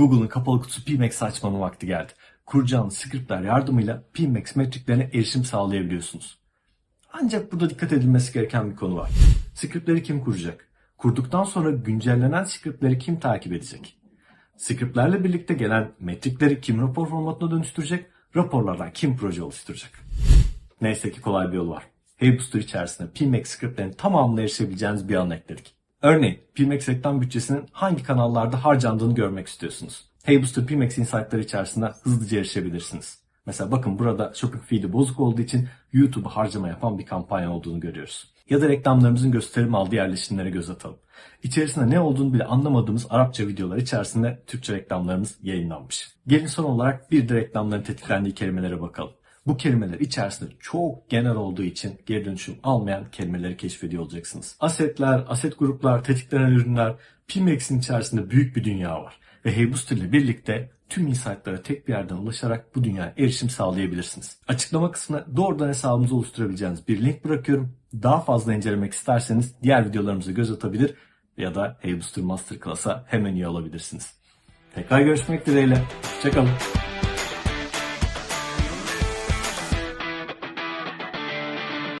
Google'ın kapalı kutusu PMax açmanın vakti geldi. Kuracağınız scriptler yardımıyla PMax metriklerine erişim sağlayabiliyorsunuz. Ancak burada dikkat edilmesi gereken bir konu var. Scriptleri kim kuracak? Kurduktan sonra güncellenen scriptleri kim takip edecek? Scriptlerle birlikte gelen metrikleri kim rapor formatına dönüştürecek? Raporlardan kim proje oluşturacak? Neyse ki kolay bir yol var. HeyBooster içerisinde PMax scriptlerin tamamına erişebileceğiniz bir alan ekledik. Örneğin PMax reklam bütçesinin hangi kanallarda harcandığını görmek istiyorsunuz. HeyBooster PMax Insight'ları içerisinde hızlıca erişebilirsiniz. Mesela bakın burada shopping feed'i bozuk olduğu için YouTube'a harcama yapan bir kampanya olduğunu görüyoruz. Ya da reklamlarımızın gösterim aldığı yerleşimlere göz atalım. İçerisinde ne olduğunu bile anlamadığımız Arapça videolar içerisinde Türkçe reklamlarımız yayınlanmış. Gelin son olarak bir de reklamların tetiklendiği kelimelere bakalım. Bu kelimeler içerisinde çok genel olduğu için geri dönüşüm almayan kelimeleri keşfediyor olacaksınız. Asetler, aset gruplar, tetiklenen ürünler, PMX'in içerisinde büyük bir dünya var. Ve HeyBooster ile birlikte tüm insight'lara tek bir yerden ulaşarak bu dünyaya erişim sağlayabilirsiniz. Açıklama kısmına doğrudan hesabınızı oluşturabileceğiniz bir link bırakıyorum. Daha fazla incelemek isterseniz diğer videolarımıza göz atabilir ya da HeyBooster Masterclass'a hemen üye olabilirsiniz. Tekrar görüşmek dileğiyle. Hoşçakalın.